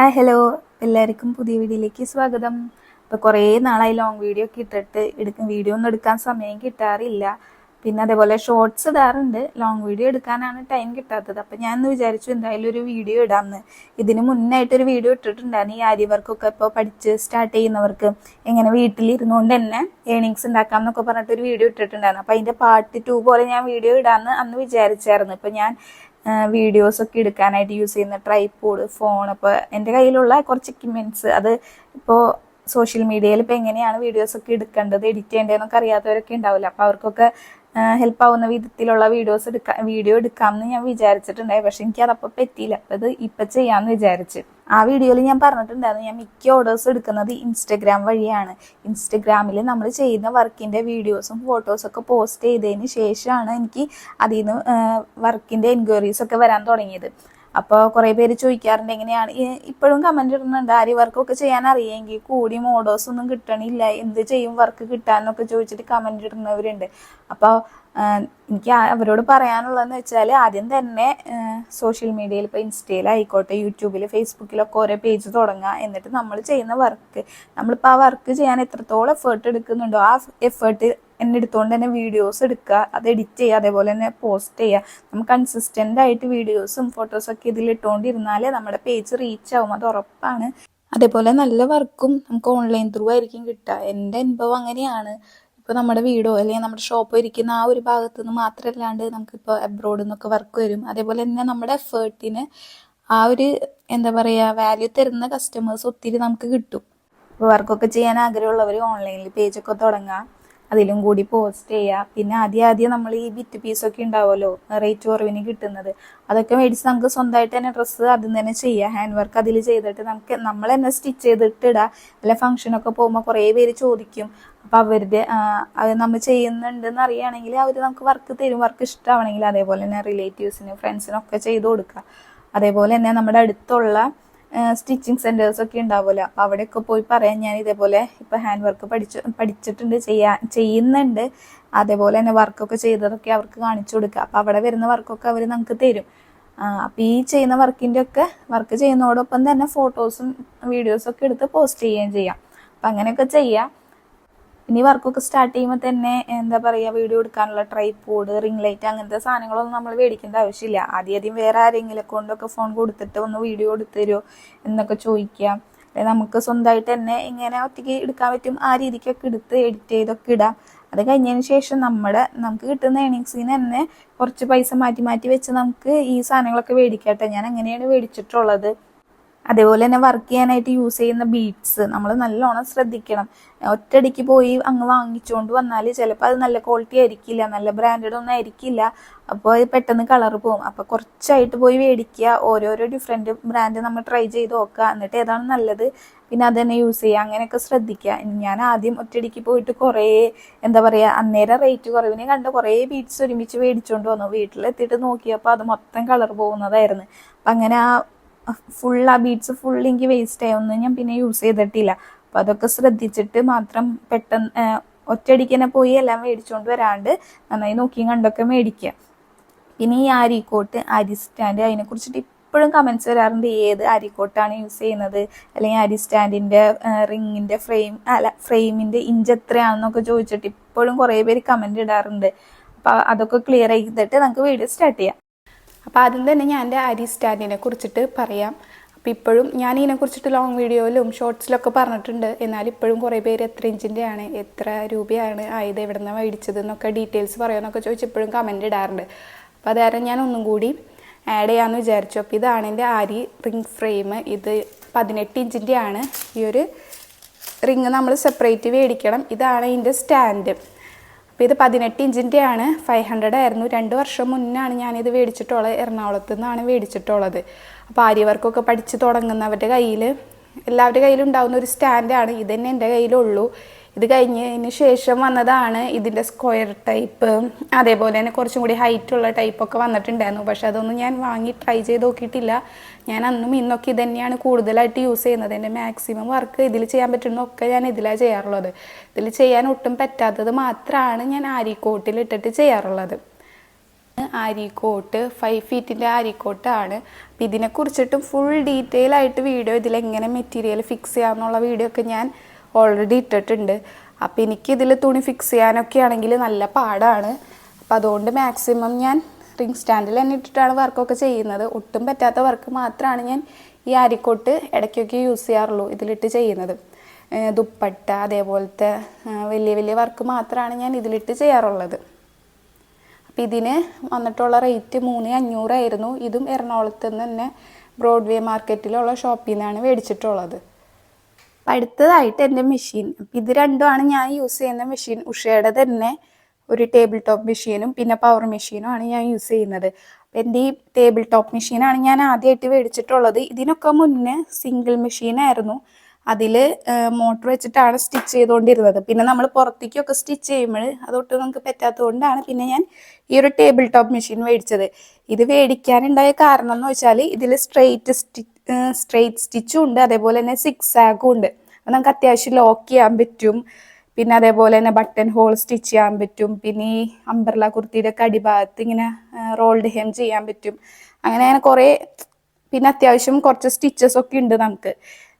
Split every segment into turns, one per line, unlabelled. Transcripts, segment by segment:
Hi hello. എല്ലാവർക്കും പുതിയ വീഡിയോയിലേക്ക് സ്വാഗതം. ഇപ്പോൾ കുറേ നാളായി ലോങ് വീഡിയോ ഒക്കെ ഇട്ടിട്ട് എടുക്കും വീഡിയോ ഒന്നും എടുക്കാൻ സമയം കിട്ടാറില്ല. പിന്നെ അതേപോലെ ഷോർട്സ് ഇടാറുണ്ട്. ലോങ് വീഡിയോ എടുക്കാനാണ് ടൈം കിട്ടാത്തത്. അപ്പം ഞാൻ ഇന്ന് വിചാരിച്ചു എന്തായാലും ഒരു വീഡിയോ ഇടാമെന്ന് ഇതിന് മുന്നായിട്ടൊരു വീഡിയോ ഇട്ടിട്ടുണ്ടായിരുന്നു. ഈ ആര്യ വർക്കൊക്കെ ഇപ്പോൾ പഠിച്ച് സ്റ്റാർട്ട് ചെയ്യുന്നവർക്ക് എങ്ങനെ വീട്ടിലിരുന്നുകൊണ്ട് തന്നെ ഏണിങ്സ് ഉണ്ടാക്കാം എന്നൊക്കെ പറഞ്ഞിട്ട് ഒരു വീഡിയോ ഇട്ടിട്ടുണ്ടായിരുന്നു. അപ്പം അതിന്റെ പാർട്ട് ടു പോലെ ഞാൻ വീഡിയോ ഇടാമെന്ന് അന്ന് വിചാരിച്ചായിരുന്നു. ഇപ്പം ഞാൻ വീഡിയോസ് ഒക്കെ എടുക്കാനായിട്ട് യൂസ് ചെയ്യുന്ന ട്രൈപോഡ് ഫോൺ അപ്പോൾ എന്റെ കയ്യിലുള്ള കുറച്ച് എക്യുപ്മെന്റ്സ് അത് ഇപ്പോൾ സോഷ്യൽ മീഡിയയിൽ ഇപ്പോൾ എങ്ങനെയാണ് വീഡിയോസ് ഒക്കെ എടുക്കേണ്ടത് എഡിറ്റ് ചെയ്യേണ്ടതെന്നൊക്കെ അറിയാത്തവരൊക്കെ ഉണ്ടാവില്ല? അപ്പോൾ അവർക്കൊക്കെ ഹെൽപ്പ് ആവുന്ന വിധത്തിലുള്ള വീഡിയോസ് എടുക്കാം വീഡിയോ എടുക്കാമെന്ന് ഞാൻ വിചാരിച്ചിട്ടുണ്ടായി പക്ഷെ എനിക്ക് അതപ്പോൾ പറ്റിയില്ല. അപ്പം ഇത് ഇപ്പം ചെയ്യാമെന്ന് വിചാരിച്ച്. ആ വീഡിയോയിൽ ഞാൻ പറഞ്ഞിട്ടുണ്ടായിരുന്നു. ഞാൻ മിക്ക ഓർഡേഴ്സ് എടുക്കുന്നത് ഇൻസ്റ്റഗ്രാം വഴിയാണ്. ഇൻസ്റ്റഗ്രാമിൽ നമ്മൾ ചെയ്യുന്ന വർക്കിന്റെ വീഡിയോസും ഫോട്ടോസൊക്കെ പോസ്റ്റ് ചെയ്തതിന് ശേഷമാണ് എനിക്ക് അതിൽ നിന്ന് വർക്കിന്റെ എൻക്വയറീസ് ഒക്കെ വരാൻ തുടങ്ങിയത്. അപ്പോൾ കുറേ പേര് ചോദിക്കാറുണ്ട് എങ്ങനെയാണ്? ഇപ്പോഴും കമന്റ് ഇടുന്നുണ്ട് ആരി വർക്കൊക്കെ ചെയ്യാൻ അറിയെങ്കിൽ കൂടി മോഡോസ് ഒന്നും കിട്ടണില്ല എന്ത് ചെയ്യും വർക്ക് കിട്ടാന്നൊക്കെ ചോദിച്ചിട്ട് കമന്റ് ഇടുന്നവരുണ്ട്. അപ്പോൾ എനിക്ക് അവരോട് പറയാനുള്ളതെന്ന് വെച്ചാൽ ആദ്യം തന്നെ സോഷ്യൽ മീഡിയയിൽ ഇപ്പോൾ ഇൻസ്റ്റയിലായിക്കോട്ടെ യൂട്യൂബിൽ ഫേസ്ബുക്കിലൊക്കെ ഓരോ പേജ് തുടങ്ങുക എന്നിട്ട് നമ്മൾ ചെയ്യുന്ന വർക്ക് നമ്മളിപ്പോൾ ആ വർക്ക് ചെയ്യാൻ എത്രത്തോളം എഫേർട്ട് എടുക്കുന്നുണ്ടോ ആ എഫേർട്ട് എന്നെ എടുത്തുകൊണ്ട് തന്നെ വീഡിയോസ് എടുക്കുക അത് എഡിറ്റ് ചെയ്യുക അതേപോലെ തന്നെ പോസ്റ്റ് ചെയ്യുക നമ്മൾ കൺസിസ്റ്റന്റ് ആയിട്ട് വീഡിയോസും ഫോട്ടോസൊക്കെ ഇട്ടുകൊണ്ടിരുന്നാലേ നമ്മുടെ പേജ് റീച്ച് ആവും അത് ഉറപ്പാണ്. അതേപോലെ നല്ല വർക്കും നമുക്ക് ഓൺലൈൻ ത്രൂ ആയിരിക്കും കിട്ടുക എന്റെ അനുഭവം അങ്ങനെയാണ്. ഇപ്പോൾ നമ്മുടെ വീടോ അല്ലെങ്കിൽ നമ്മുടെ ഷോപ്പോ ഇരിക്കുന്ന ആ ഒരു ഭാഗത്ത് നിന്ന് മാത്രമല്ലാണ്ട് നമുക്കിപ്പോൾ അബ്രോഡിൽ നിന്നൊക്കെ വർക്ക് വരും. അതേപോലെ തന്നെ നമ്മുടെ എഫേർട്ടിന് ആ ഒരു എന്താ പറയുക വാല്യൂ തരുന്ന കസ്റ്റമേഴ്സ് ഒത്തിരി നമുക്ക് കിട്ടും. ഇപ്പോൾ വർക്കൊക്കെ ചെയ്യാൻ ആഗ്രഹമുള്ളവർ ഓൺലൈനിൽ പേജൊക്കെ തുടങ്ങുക അതിലും കൂടി പോസ്റ്റ് ചെയ്യുക പിന്നെ ആദ്യം ആദ്യം നമ്മൾ ഈ ബിറ്റ് പീസൊക്കെ ഉണ്ടാവുമല്ലോ റേറ്റ് കുറവിന് കിട്ടുന്നത്. അതൊക്കെ മേടിച്ച് നമുക്ക് സ്വന്തമായിട്ട് തന്നെ ഡ്രസ്സ് അതിൽ തന്നെ ചെയ്യുക ഹാൻഡ് വർക്ക് അതിൽ ചെയ്തിട്ട് നമുക്ക് നമ്മൾ തന്നെ സ്റ്റിച്ച് ചെയ്തിട്ട് ഇടുക അല്ല ഫംഗ്ഷനൊക്കെ പോകുമ്പോൾ കുറേ പേര് ചോദിക്കും. അപ്പം അവരുടെ അത് നമ്മൾ ചെയ്യുന്നുണ്ടെന്ന് അറിയുകയാണെങ്കിൽ അവർ നമുക്ക് വർക്ക് തരും. വർക്ക് ഇഷ്ടമാണെങ്കിൽ അതേപോലെ തന്നെ റിലേറ്റീവ്സിന് ഫ്രണ്ട്സിനൊക്കെ ചെയ്ത് കൊടുക്കുക. അതേപോലെ തന്നെ നമ്മുടെ അടുത്തുള്ള സ്റ്റിച്ചിങ് സെന്റേഴ്സ് ഒക്കെ ഉണ്ടാവുമല്ലോ. അപ്പോൾ അവിടെയൊക്കെ പോയി പറയാൻ ഞാൻ ഇതേപോലെ ഇപ്പോൾ ഹാൻഡ് വർക്ക് പഠിച്ചു പഠിച്ചിട്ടുണ്ട് ചെയ്യാൻ ചെയ്യുന്നുണ്ട്. അതേപോലെ തന്നെ വർക്കൊക്കെ ചെയ്തതൊക്കെ അവർക്ക് കാണിച്ചു കൊടുക്കുക. അപ്പോൾ അവിടെ വരുന്ന വർക്കൊക്കെ അവർ നമുക്ക് തരും. അപ്പോൾ ഈ ചെയ്യുന്ന വർക്കിന്റെ ഒക്കെ വർക്ക് ചെയ്യുന്നതോടൊപ്പം തന്നെ ഫോട്ടോസും വീഡിയോസും ഒക്കെ എടുത്ത് പോസ്റ്റ് ചെയ്യുകയും ചെയ്യാം. അപ്പം അങ്ങനെയൊക്കെ ചെയ്യാം. ഇനി വർക്കൊക്കെ സ്റ്റാർട്ട് ചെയ്യുമ്പോൾ തന്നെ എന്താ പറയുക വീഡിയോ എടുക്കാനുള്ള ട്രൈപോഡ് റിംഗ് ലൈറ്റ് അങ്ങനത്തെ സാധനങ്ങളൊന്നും നമ്മൾ മേടിക്കേണ്ട ആവശ്യമില്ല. ആദ്യം ആദ്യം വേറെ ആരെങ്കിലും കൊണ്ടൊക്കെ ഫോൺ കൊടുത്തിട്ട് ഒന്ന് വീഡിയോ എടുത്തുതരുമോ എന്നൊക്കെ ചോദിക്കാം അല്ലെങ്കിൽ നമുക്ക് സ്വന്തമായിട്ട് തന്നെ ഇങ്ങനെ ഒറ്റയ്ക്ക് എടുക്കാൻ പറ്റും ആ രീതിക്കൊക്കെ എടുത്ത് എഡിറ്റ് ചെയ്തൊക്കെ ഇടാം. അത് കഴിഞ്ഞതിന് ശേഷം നമ്മുടെ നമുക്ക് കിട്ടുന്ന ഏണിങ്സിന് തന്നെ കുറച്ച് പൈസ മാറ്റി മാറ്റി വെച്ച് നമുക്ക് ഈ സാധനങ്ങളൊക്കെ മേടിക്കട്ടെ ഞാൻ അങ്ങനെയാണ് മേടിച്ചിട്ടുള്ളത് അതേപോലെ തന്നെ വർക്ക് ചെയ്യാനായിട്ട് യൂസ് ചെയ്യുന്ന ബീഡ്സ് നമ്മൾ നല്ലോണം ശ്രദ്ധിക്കണം. ഒറ്റയടിക്ക് പോയി അങ്ങ് വാങ്ങിച്ചുകൊണ്ട് വന്നാൽ ചിലപ്പോൾ അത് നല്ല ക്വാളിറ്റി ആയിരിക്കില്ല നല്ല ബ്രാൻഡഡ് ഒന്നും ആയിരിക്കില്ല. അപ്പോൾ അത് പെട്ടെന്ന് കളർ പോകും അപ്പോൾ കുറച്ചായിട്ട് പോയി മേടിക്കുക ഓരോരോ ഡിഫറെന്റ് ബ്രാൻഡ് നമ്മൾ ട്രൈ ചെയ്ത് നോക്കുക. എന്നിട്ട് ഏതാണ് നല്ലത് പിന്നെ അത് തന്നെ യൂസ് ചെയ്യുക. അങ്ങനെയൊക്കെ ശ്രദ്ധിക്കുക. ഞാൻ ആദ്യം ഒറ്റയടിക്ക് പോയിട്ട് കുറേ എന്താ പറയുക അന്നേരം റേറ്റ് കുറവിനെ കണ്ട് കുറേ ബീഡ്സ് ഒരുമിച്ച് മേടിച്ചുകൊണ്ട് വന്നു. വീട്ടിലെത്തിയിട്ട് നോക്കിയപ്പോൾ അത് മൊത്തം കളർ പോകുന്നതായിരുന്നു. അപ്പം അങ്ങനെ ആ ഫുൾ ആ ബീഡ്സ് ഫുൾ എനിക്ക് വേസ്റ്റ് ആയൊന്നും ഞാൻ പിന്നെ യൂസ് ചെയ്തിട്ടില്ല. അപ്പം അതൊക്കെ ശ്രദ്ധിച്ചിട്ട് മാത്രം പെട്ടെന്ന് ഒറ്റയടിക്ക് തന്നെ പോയി എല്ലാം മേടിച്ചുകൊണ്ട് വരാണ്ട് നന്നായി നോക്കിയും കണ്ടൊക്കെ മേടിക്കുക പിന്നെ ഈ ആരിക്കോട്ട് അരി സ്റ്റാൻഡ് അതിനെ കുറിച്ചിട്ട് ഇപ്പോഴും കമൻസ് വരാറുണ്ട്. ഏത് അരിക്കോട്ടാണ് യൂസ് ചെയ്യുന്നത്? അല്ലെങ്കിൽ അരി സ്റ്റാൻഡിന്റെ റിങ്ങിന്റെ ഫ്രെയിം അല്ല ഫ്രെയിമിന്റെ ഇഞ്ച് എത്രയാണെന്നൊക്കെ ചോദിച്ചിട്ട് ഇപ്പോഴും കുറേ പേര് കമന്റ് ഇടാറുണ്ട്. അപ്പോൾ അതൊക്കെ ക്ലിയർ ചെയ്തിട്ട് നമുക്ക് വീഡിയോ സ്റ്റാർട്ട് ചെയ്യാം.
അപ്പോൾ ആദ്യം തന്നെ ഞാൻ എന്റെ അരി സ്റ്റാൻഡിനെ കുറിച്ചിട്ട് പറയാം. അപ്പോൾ ഇപ്പോഴും ഞാൻ ഇതിനെക്കുറിച്ചിട്ട് ലോങ് വീഡിയോയിലും ഷോർട്സിലൊക്കെ പറഞ്ഞിട്ടുണ്ട്. എന്നാൽ ഇപ്പോഴും കുറേ പേര് എത്ര ഇഞ്ചിന്റെ ആണ് എത്ര രൂപയാണ് ആയത് എവിടെ നിന്നാണ് മേടിച്ചത് എന്നൊക്കെ ഡീറ്റെയിൽസ് പറയുമെന്നൊക്കെ ചോദിച്ച് ഇപ്പോഴും കമന്റ് ഇടാറുണ്ട്. അപ്പോൾ അത് ഞാൻ ഒന്നും കൂടി ആഡ് ചെയ്യാമെന്ന് വിചാരിച്ചു. അപ്പോൾ ഇതാണ് എന്റെ അരി റിംഗ് ഫ്രെയിം ഇത് പതിനെട്ട് ഇഞ്ചിന്റെ ആണ്. ഈ ഒരു റിങ് നമ്മൾ സെപ്പറേറ്റ് മേടിക്കണം. ഇതാണ് ഇതിന്റെ സ്റ്റാൻഡ് അപ്പോൾ ഇത് പതിനെട്ട് ഇഞ്ചിന്റെ ആണ് ഫൈവ് ഹൺഡ്രഡ് ആയിരുന്നു. രണ്ട് വർഷം മുന്നാണ് ഞാനിത് മേടിച്ചിട്ടുള്ളത്. എറണാകുളത്ത് നിന്നാണ് മേടിച്ചിട്ടുള്ളത്. അപ്പോൾ ആര്യവർക്കൊക്കെ പഠിച്ച് തുടങ്ങുന്നവരുടെ കയ്യിൽ എല്ലാവരുടെ കയ്യിലും ഉണ്ടാകുന്ന ഒരു സ്റ്റാൻഡാണ്. ഇത് തന്നെ എന്റെ കയ്യിലുള്ളൂ. ഇത് കഴിഞ്ഞതിന് ശേഷം വന്നതാണ് ഇതിന്റെ സ്ക്വയർ ടൈപ്പ് അതേപോലെ തന്നെ കുറച്ചും കൂടി ഹൈറ്റുള്ള ടൈപ്പൊക്കെ വന്നിട്ടുണ്ടായിരുന്നു. പക്ഷെ അതൊന്നും ഞാൻ വാങ്ങി ട്രൈ ചെയ്ത് നോക്കിയിട്ടില്ല. ഞാൻ അന്നും ഇന്നൊക്കെ ഇത് തന്നെയാണ് കൂടുതലായിട്ട് യൂസ് ചെയ്യുന്നത്. എന്റെ മാക്സിമം വർക്ക് ഇതിൽ ചെയ്യാൻ പറ്റുന്നതൊക്കെ ഞാൻ ഇതിലാണ് ചെയ്യാറുള്ളത്. ഇതിൽ ചെയ്യാൻ ഒട്ടും പറ്റാത്തത് മാത്രമാണ് ഞാൻ ആരിക്കോട്ടിൽ ഇട്ടിട്ട് ചെയ്യാറുള്ളത്. ആരിക്കോട്ട് ഫൈവ് ഫീറ്റിന്റെ ആരിക്കോട്ടാണ്
അപ്പം ഇതിനെക്കുറിച്ചിട്ടും ഫുൾ ഡീറ്റെയിൽ ആയിട്ട് വീഡിയോ ഇതിലെങ്ങനെ മെറ്റീരിയൽ ഫിക്സ് ചെയ്യാമെന്നുള്ള വീഡിയോ ഒക്കെ ഞാൻ ഓൾറെഡി ഇട്ടിട്ടുണ്ട്. അപ്പോൾ എനിക്കിതിൽ തുണി ഫിക്സ് ചെയ്യാനൊക്കെ ആണെങ്കിൽ നല്ല പാടാണ്. അപ്പോൾ അതുകൊണ്ട് മാക്സിമം ഞാൻ റിംഗ് സ്റ്റാൻഡിൽ തന്നെ ഇട്ടിട്ടാണ് വർക്കൊക്കെ ചെയ്യുന്നത്. ഒട്ടും പറ്റാത്ത വർക്ക് മാത്രമാണ് ഞാൻ ഈ അരിക്കോട്ട് ഇടയ്ക്കൊക്കെ യൂസ് ചെയ്യാറുള്ളൂ ഇതിലിട്ട് ചെയ്യുന്നത്. ദുപ്പട്ട അതേപോലത്തെ വലിയ വലിയ വർക്ക് മാത്രമാണ് ഞാൻ ഇതിലിട്ട് ചെയ്യാറുള്ളത്. അപ്പോൾ ഇതിന് വന്നിട്ടുള്ള റേറ്റ് മൂന്ന് അഞ്ഞൂറായിരുന്നു. ഇതും എറണാകുളത്ത് നിന്ന് തന്നെ ബ്രോഡ്വേ മാർക്കറ്റിലുള്ള ഷോപ്പിൽ നിന്നാണ് മേടിച്ചിട്ടുള്ളത്. അപ്പം അടുത്തതായിട്ട് എന്റെ മെഷീൻ ഇത് രണ്ടുമാണ് ഞാൻ യൂസ് ചെയ്യുന്ന മെഷീൻ ഉഷയുടെ തന്നെ ഒരു ടേബിൾ ടോപ്പ് മെഷീനും പിന്നെ പവർ മെഷീനും ആണ് ഞാൻ യൂസ് ചെയ്യുന്നത്. എന്റെ ഈ ടേബിൾ ടോപ്പ് മെഷീനാണ് ഞാൻ ആദ്യമായിട്ട് മേടിച്ചിട്ടുള്ളത്. ഇതിനൊക്കെ മുന്നേ സിംഗിൾ മെഷീനായിരുന്നു അതിൽ മോട്ടർ വെച്ചിട്ടാണ് സ്റ്റിച്ച് ചെയ്തുകൊണ്ടിരുന്നത് പിന്നെ നമ്മൾ പുറത്തേക്കൊക്കെ സ്റ്റിച്ച് ചെയ്യുമ്പോൾ അതൊട്ട് നമുക്ക് പറ്റാത്തതുകൊണ്ടാണ് പിന്നെ ഞാൻ ഈ ഒരു ടേബിൾ ടോപ്പ് മെഷീൻ മേടിച്ചത്. ഇത് മേടിക്കാനുണ്ടായ കാരണം എന്ന് വെച്ചാൽ ഇതിൽ സ്ട്രെയിറ്റ് സ്റ്റി സ്ട്രെയിറ്റ് സ്റ്റിച്ചും ഉണ്ട്. അതേപോലെ തന്നെ സിക്സ് ആഗും ഉണ്ട്. അത് നമുക്ക് അത്യാവശ്യം ലോക്ക് ചെയ്യാൻ പറ്റും. പിന്നെ അതേപോലെ തന്നെ ബട്ടൺ ഹോൾ സ്റ്റിച്ച് ചെയ്യാൻ പറ്റും. പിന്നെ ഈ അംബർല കുർത്തിയുടെ ഒക്കെ അടിഭാഗത്ത് ഇങ്ങനെ റോൾഡ് ഹെം ചെയ്യാൻ പറ്റും. അങ്ങനെ അങ്ങനെ കുറേ പിന്നെ അത്യാവശ്യം കുറച്ച് സ്റ്റിച്ചസ് ഒക്കെ ഉണ്ട് നമുക്ക്.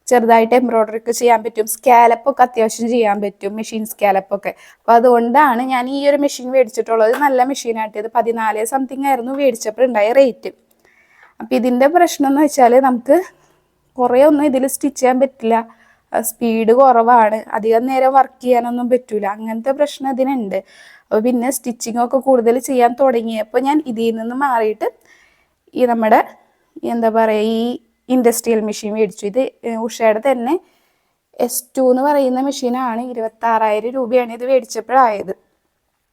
ചെറുതായിട്ട് എംബ്രോയ്ഡറി ഒക്കെ ചെയ്യാൻ പറ്റും. സ്കാലപ്പ് ഒക്കെ അത്യാവശ്യം ചെയ്യാൻ പറ്റും മെഷീൻ സ്കാലപ്പ് ഒക്കെ. അപ്പോൾ അതുകൊണ്ടാണ് ഞാൻ ഈ ഒരു മെഷീൻ മേടിച്ചിട്ടുള്ളത്. നല്ല മെഷീനായിട്ട് ഇത് പതിനാല് സംതിങ് ആയിരുന്നു മേടിച്ചപ്പോൾ ഉണ്ടായ റേറ്റ് അപ്പോൾ ഇതിന്റെ പ്രശ്നം എന്ന് വെച്ചാൽ നമുക്ക് കുറേ ഒന്നും ഇതിൽ സ്റ്റിച്ച് ചെയ്യാൻ പറ്റില്ല. സ്പീഡ് കുറവാണ്. അധികം നേരം വർക്ക് ചെയ്യാനൊന്നും പറ്റൂല. അങ്ങനത്തെ പ്രശ്നം ഇതിനുണ്ട് അപ്പോൾ പിന്നെ സ്റ്റിച്ചിങ് ഒക്കെ കൂടുതൽ ചെയ്യാൻ തുടങ്ങിയപ്പോൾ ഞാൻ ഇതിൽ നിന്ന് മാറിയിട്ട് ഈ നമ്മുടെ എന്താ പറയുക ഈ ഇൻഡസ്ട്രിയൽ മെഷീൻ മേടിച്ചു. ഇത് ഉഷയുടെ തന്നെ എസ് ടു എന്ന് പറയുന്ന മെഷീനാണ് ഇരുപത്തി ആറായിരം രൂപയാണ് ഇത് മേടിച്ചപ്പോഴായത്.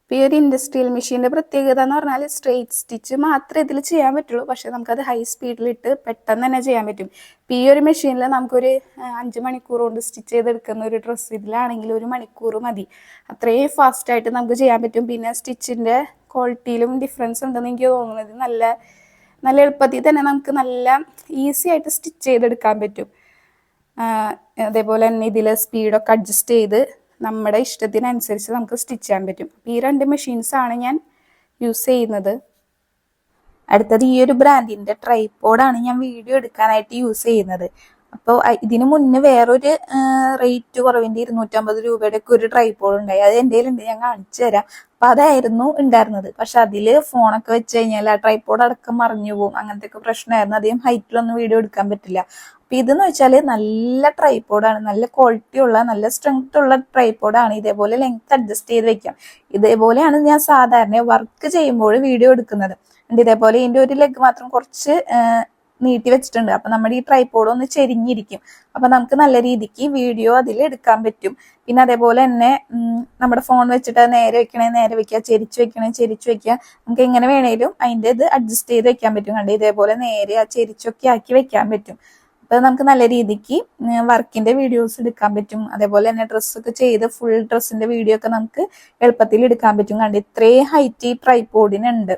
ഇപ്പോൾ ഈ ഒരു ഇൻഡസ്ട്രിയൽ മെഷീന്റെ പ്രത്യേകത എന്ന് പറഞ്ഞാൽ സ്ട്രെയിറ്റ് സ്റ്റിച്ച് മാത്രമേ ഇതിൽ ചെയ്യാൻ പറ്റുള്ളൂ. പക്ഷേ നമുക്കത് ഹൈ സ്പീഡിലിട്ട് പെട്ടെന്ന് തന്നെ ചെയ്യാൻ പറ്റും. ഇപ്പോൾ ഈ ഒരു മെഷീനിൽ നമുക്കൊരു അഞ്ച് മണിക്കൂർ കൊണ്ട് സ്റ്റിച്ച് ചെയ്തെടുക്കുന്ന ഒരു ഡ്രസ്സ് ഇതിലാണെങ്കിൽ ഒരു മണിക്കൂർ മതി. അത്രയും ഫാസ്റ്റായിട്ട് നമുക്ക് ചെയ്യാൻ പറ്റും. പിന്നെ സ്റ്റിച്ചിന്റെ ക്വാളിറ്റിയിലും ഡിഫറൻസ് ഉണ്ടെന്ന് എനിക്ക് തോന്നുന്നത് നല്ല നല്ല എളുപ്പത്തിൽ തന്നെ നമുക്ക് നല്ല ഈസി ആയിട്ട് സ്റ്റിച്ച് ചെയ്തെടുക്കാൻ പറ്റും. അതേപോലെ തന്നെ ഇതിൽ സ്പീഡൊക്കെ അഡ്ജസ്റ്റ് ചെയ്ത് നമ്മുടെ ഇഷ്ടത്തിനനുസരിച്ച് നമുക്ക് സ്റ്റിച്ച് ചെയ്യാൻ പറ്റും. അപ്പോൾ ഈ രണ്ട് മെഷീൻസ് ആണ് ഞാൻ യൂസ് ചെയ്യുന്നത്. അടുത്തത് ഈ ഒരു ബ്രാൻഡിന്റെ ട്രൈപ്പോഡാണ് ഞാൻ വീഡിയോ എടുക്കാനായിട്ട് യൂസ് ചെയ്യുന്നത്. അപ്പോൾ ഇതിനു മുന്നേ വേറൊരു റേറ്റ് കുറവിന്റെ ഇരുന്നൂറ്റമ്പത് രൂപയുടെ ഒക്കെ ഒരു ട്രൈപ്പോഡ് ഉണ്ടായി. അത് എന്റെ ഉണ്ട് ഞാൻ കാണിച്ചു തരാം. അപ്പൊ അതായിരുന്നു ഉണ്ടായിരുന്നത്. പക്ഷെ അതിൽ ഫോണൊക്കെ വെച്ച് കഴിഞ്ഞാൽ ആ ട്രൈപ്പോഡ് അടക്കം മറിഞ്ഞു പോകും അങ്ങനത്തെ ഒക്കെ പ്രശ്നമായിരുന്നു. അധികം ഹൈറ്റിലൊന്നും വീഡിയോ എടുക്കാൻ പറ്റില്ല. അപ്പൊ ഇതെന്ന് വെച്ചാൽ നല്ല ട്രൈപ്പോഡാണ് നല്ല ക്വാളിറ്റി ഉള്ള നല്ല സ്ട്രെങ്ത് ഉള്ള ട്രൈപ്പോഡാണ് ഇതേപോലെ ലെങ്ത് അഡ്ജസ്റ്റ് ചെയ്ത് വെക്കാം. ഇതേപോലെയാണ് ഞാൻ സാധാരണ വർക്ക് ചെയ്യുമ്പോൾ വീഡിയോ എടുക്കുന്നത്. ഇതേപോലെ ഇതിന്റെ ഒരു ലെഗ് മാത്രം കുറച്ച് നീട്ടി വെച്ചിട്ടുണ്ട്. അപ്പൊ നമ്മുടെ ഈ ട്രൈപോഡ് ഒന്ന് ചെരിഞ്ഞിരിക്കും. അപ്പൊ നമുക്ക് നല്ല രീതിക്ക് വീഡിയോ അതിൽ എടുക്കാൻ പറ്റും. പിന്നെ അതേപോലെ തന്നെ നമ്മുടെ ഫോൺ വെച്ചിട്ട് നേരെ വെക്കണേ നേരെ വെക്കുക ചെരിച്ചു വെക്കണേ ചെരിച്ചു വെക്കുക. നമുക്ക് എങ്ങനെ വേണേലും അതിന്റെ ഇത് അഡ്ജസ്റ്റ് ചെയ്ത് വെക്കാൻ പറ്റും. കണ്ട് ഇതേപോലെ നേരെ ആ ചെരിച്ചൊക്കെ ആക്കി വെക്കാൻ പറ്റും. അപ്പൊ നമുക്ക് നല്ല രീതിക്ക് വർക്കിന്റെ വീഡിയോസ് എടുക്കാൻ പറ്റും. അതേപോലെ തന്നെ ഡ്രസ്സൊക്കെ ചെയ്ത് ഫുൾ ഡ്രസ്സിന്റെ വീഡിയോ ഒക്കെ നമുക്ക് എളുപ്പത്തിൽ എടുക്കാൻ പറ്റും. കണ്ട് ഇത്രയും ഹൈറ്റ് ഈ ട്രൈപ്പോഡിനുണ്ട്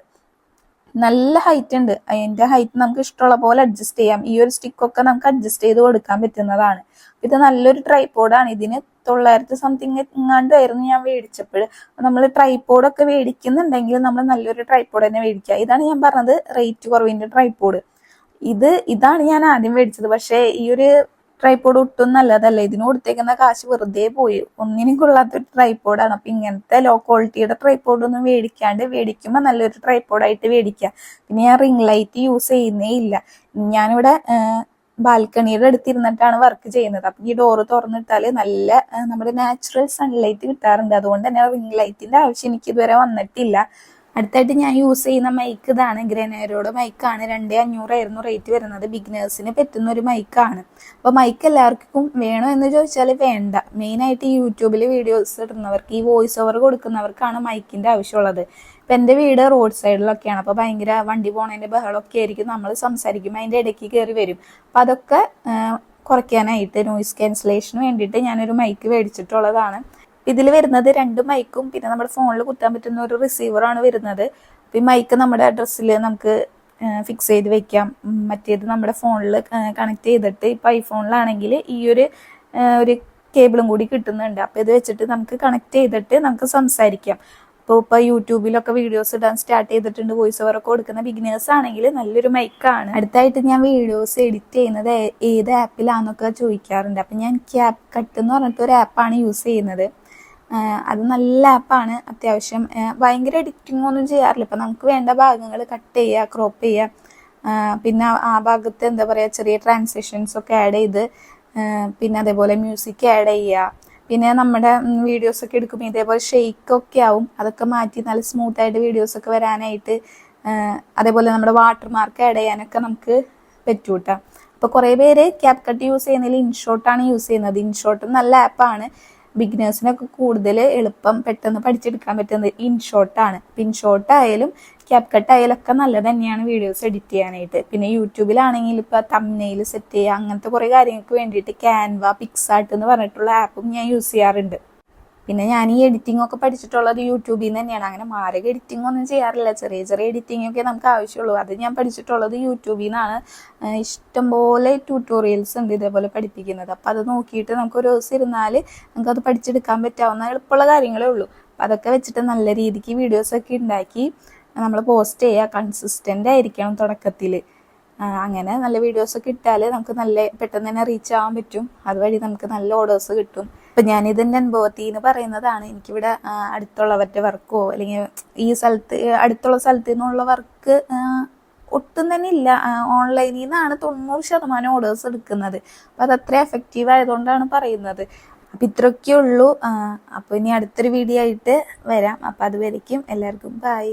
നല്ല ഹൈറ്റ് ഉണ്ട്. അതിന്റെ ഹൈറ്റ് നമുക്ക് ഇഷ്ടമുള്ള പോലെ അഡ്ജസ്റ്റ് ചെയ്യാം. ഈ ഒരു സ്റ്റിക്ക് ഒക്കെ നമുക്ക് അഡ്ജസ്റ്റ് ചെയ്ത് കൊടുക്കാൻ പറ്റുന്നതാണ്. ഇത് നല്ലൊരു ട്രൈപ്പോഡാണ് ഇതിന് തൊള്ളായിരത്തി സംതിങ് ഇങ്ങാണ്ടായിരുന്നു ഞാൻ മേടിച്ചപ്പോൾ നമ്മൾ ട്രൈപ്പോഡൊക്കെ മേടിക്കുന്നുണ്ടെങ്കിൽ നമ്മൾ നല്ലൊരു ട്രൈപ്പോഡ് തന്നെ മേടിക്കുക. ഇതാണ് ഞാൻ പറഞ്ഞത് റേറ്റ് കുറവിന്റെ ട്രൈപ്പോഡ് ഇത് ഇതാണ് ഞാൻ ആദ്യം മേടിച്ചത്. പക്ഷേ ഈ ഒരു ട്രൈപ്പോഡ് ഒട്ടും നല്ലതല്ല. ഇതിന് കൊടുത്തേക്കുന്ന കാശ് വെറുതെ പോയി. ഒന്നിനും കൊള്ളാത്തൊരു ട്രൈപോഡാണ് അപ്പൊ ഇങ്ങനത്തെ ലോ ക്വാളിറ്റിയുടെ ട്രൈപോഡ് ഒന്നും മേടിക്കാണ്ട് മേടിക്കുമ്പോൾ നല്ലൊരു ട്രൈപ്പോഡായിട്ട് മേടിക്കുക പിന്നെ ഞാൻ റിംഗ് ലൈറ്റ് യൂസ് ചെയ്യുന്നേ ഇല്ല. ഞാനിവിടെ ബാൽക്കണിയുടെ അടുത്തിരുന്നിട്ടാണ് വർക്ക് ചെയ്യുന്നത്. അപ്പൊ ഈ ഡോറ് തുറന്നിട്ടാൽ നല്ല നമ്മുടെ നാച്ചുറൽ സൺലൈറ്റ് കിട്ടാറുണ്ട്. അതുകൊണ്ട് തന്നെ റിംഗ് ലൈറ്റിന്റെ ആവശ്യം എനിക്ക് ഇതുവരെ വന്നിട്ടില്ല. അടുത്തായിട്ട് ഞാൻ യൂസ് ചെയ്യുന്ന മൈക്ക് ഇതാണ്. ഗ്രനേരോയുടെ മൈക്കാണ് രണ്ടേ അഞ്ഞൂറായിരുന്നു റേറ്റ് വരുന്നത്. ബിഗിനേഴ്സിന് പറ്റുന്ന ഒരു മൈക്കാണ് അപ്പോൾ മൈക്ക് എല്ലാവർക്കും വേണോ എന്ന് ചോദിച്ചാൽ വേണ്ട. മെയിനായിട്ട് ഈ യൂട്യൂബിൽ വീഡിയോസ് ഇടുന്നവർക്ക് ഈ വോയിസ് ഓവർ കൊടുക്കുന്നവർക്കാണ് മൈക്കിന്റെ ആവശ്യമുള്ളത്. ഇപ്പം എന്റെ വീട് റോഡ് സൈഡിലൊക്കെയാണ് അപ്പോൾ ഭയങ്കര വണ്ടി പോണതിന്റെ ബഹളമൊക്കെ ആയിരിക്കും. നമ്മൾ സംസാരിക്കും അതിന്റെ ഇടയ്ക്ക് കയറി വരും. അപ്പോൾ അതൊക്കെ കുറയ്ക്കാനായിട്ട് നോയിസ് ക്യാൻസലേഷന് വേണ്ടിയിട്ട് ഞാനൊരു മൈക്ക് മേടിച്ചിട്ടുള്ളതാണ്. ഇതിൽ വരുന്നത് രണ്ട് മൈക്കും പിന്നെ നമ്മുടെ ഫോണിൽ കുത്താൻ പറ്റുന്ന ഒരു റിസീവറാണ് വരുന്നത്. ഈ മൈക്ക് നമ്മുടെ അഡ്രസ്സിൽ നമുക്ക് ഫിക്സ് ചെയ്ത് വെക്കാം. മറ്റേത് നമ്മുടെ ഫോണിൽ കണക്ട് ചെയ്തിട്ട് ഇപ്പം ഐഫോണിലാണെങ്കിൽ ഈ ഒരു ഒരു കേബിളും കൂടി കിട്ടുന്നുണ്ട്. അപ്പോൾ ഇത് വെച്ചിട്ട് നമുക്ക് കണക്ട് ചെയ്തിട്ട് നമുക്ക് സംസാരിക്കാം. അപ്പോൾ ഇപ്പോൾ യൂട്യൂബിലൊക്കെ വീഡിയോസ് ഇടാൻ സ്റ്റാർട്ട് ചെയ്തിട്ടുണ്ട്. വോയിസ് ഓവർ ഒക്കെ കൊടുക്കുന്ന ബിഗിനേഴ്സ് ആണെങ്കിൽ നല്ലൊരു മൈക്കാണ് അടുത്തായിട്ട് ഞാൻ വീഡിയോസ് എഡിറ്റ് ചെയ്യുന്നത് ഏത് ആപ്പിലാണെന്നൊക്കെ ചോദിക്കാറുണ്ട്. അപ്പം ഞാൻ ക്യാപ് കട്ട് എന്ന് പറഞ്ഞിട്ട് ഒരു ആപ്പാണ് യൂസ് ചെയ്യുന്നത്. അത് നല്ല ആപ്പാണ് അത്യാവശ്യം. ഭയങ്കര എഡിറ്റിംഗ് ഒന്നും ചെയ്യാറില്ല. ഇപ്പം നമുക്ക് വേണ്ട ഭാഗങ്ങൾ കട്ട് ചെയ്യുക ക്രോപ്പ് ചെയ്യുക പിന്നെ ആ ഭാഗത്ത് എന്താ പറയുക ചെറിയ ട്രാൻസിഷൻസ് ഒക്കെ ആഡ് ചെയ്ത് പിന്നെ അതേപോലെ മ്യൂസിക് ആഡ് ചെയ്യുക പിന്നെ നമ്മുടെ വീഡിയോസ് ഒക്കെ എടുക്കുമ്പോൾ ഇതേപോലെ ഷെയ്ക്ക് ഒക്കെ ആവും. അതൊക്കെ മാറ്റി നല്ല സ്മൂത്ത് ആയിട്ട് വീഡിയോസ് ഒക്കെ വരാനായിട്ട് അതേപോലെ നമ്മുടെ വാട്ടർ മാർക്ക് ആഡ് ചെയ്യാനൊക്കെ നമുക്ക് പറ്റൂട്ടാ. അപ്പോൾ കുറേ പേര് ക്യാപ് കട്ട് യൂസ് ചെയ്യുന്നതിൽ ഇൻഷോട്ടാണ് യൂസ് ചെയ്യുന്നത്. ഇൻഷോട്ട് നല്ല ആപ്പാണ് ബിഗിനേഴ്സിനൊക്കെ കൂടുതൽ എളുപ്പം പെട്ടെന്ന് പഠിച്ചെടുക്കാൻ പറ്റുന്നത് ഇൻഷോട്ടാണ് അപ്പം ഇൻഷോട്ട് ആയാലും ക്യാപ് ആയാലും ഒക്കെ നല്ലത് തന്നെയാണ് വീഡിയോസ് എഡിറ്റ് ചെയ്യാനായിട്ട്. പിന്നെ യൂട്യൂബിലാണെങ്കിൽ ഇപ്പോൾ തമ്നെയിൽ സെറ്റ് ചെയ്യുക അങ്ങനത്തെ കുറേ കാര്യങ്ങൾക്ക് വേണ്ടിയിട്ട് ക്യാൻവ പിക്സാർട്ട് എന്ന് പറഞ്ഞിട്ടുള്ള ആപ്പും ഞാൻ യൂസ് ചെയ്യാറുണ്ട്. പിന്നെ ഞാൻ ഈ എഡിറ്റിംഗ് ഒക്കെ പഠിച്ചിട്ടുള്ളത് യൂട്യൂബിൽ നിന്ന് തന്നെയാണ്. അങ്ങനെ മാരക എഡിറ്റിംഗ് ഒന്നും ചെയ്യാറില്ല. ചെറിയ ചെറിയ എഡിറ്റിംഗ് ഒക്കെ നമുക്ക് ആവശ്യമുള്ളൂ. അത് ഞാൻ പഠിച്ചിട്ടുള്ളത് യൂട്യൂബിൽ നിന്നാണ് ഇഷ്ടംപോലെ ട്യൂട്ടോറിയൽസ് ഉണ്ട് ഇതേപോലെ പഠിപ്പിക്കുന്നത്. അപ്പം അത് നോക്കിയിട്ട് നമുക്ക് ഒരു ദിവസം ഇരുന്നാൽ നമുക്കത് പഠിച്ചെടുക്കാൻ പറ്റാവുന്ന എളുപ്പമുള്ള കാര്യങ്ങളേ ഉള്ളൂ. അപ്പം അതൊക്കെ വെച്ചിട്ട് നല്ല രീതിക്ക് വീഡിയോസ് ഒക്കെ ഉണ്ടാക്കി നമ്മൾ പോസ്റ്റ് ചെയ്യുക കൺസിസ്റ്റന്റ് ആയിരിക്കണം തുടക്കത്തിൽ അങ്ങനെ നല്ല വീഡിയോസ് ഒക്കെ ഇട്ടാൽ നമുക്ക് നല്ല പെട്ടെന്ന് തന്നെ റീച്ച് ആവാൻ പറ്റും. അതുവഴി നമുക്ക് നല്ല ഓർഡേഴ്സ് കിട്ടും. ഇപ്പം ഞാനിതിന്റെ അനുഭവത്തിൽ നിന്ന് പറയുന്നതാണ്. എനിക്കിവിടെ അടുത്തുള്ളവരുടെ വർക്കോ അല്ലെങ്കിൽ ഈ സ്ഥലത്ത് അടുത്തുള്ള സ്ഥലത്ത് നിന്നുള്ള വർക്ക് ഒട്ടും തന്നെ ഇല്ല. ഓൺലൈനിൽ നിന്നാണ് തൊണ്ണൂറ് ശതമാനം ഓർഡേഴ്സ് എടുക്കുന്നത്. അപ്പം അത് അത്ര എഫക്റ്റീവ് ആയതുകൊണ്ടാണ് പറയുന്നത്. അപ്പം ഇത്രയൊക്കെ ഉള്ളൂ അപ്പോൾ ഇനി അടുത്തൊരു വീഡിയോ ആയിട്ട് വരാം. അപ്പം അതുവരയ്ക്കും എല്ലാവർക്കും ബൈ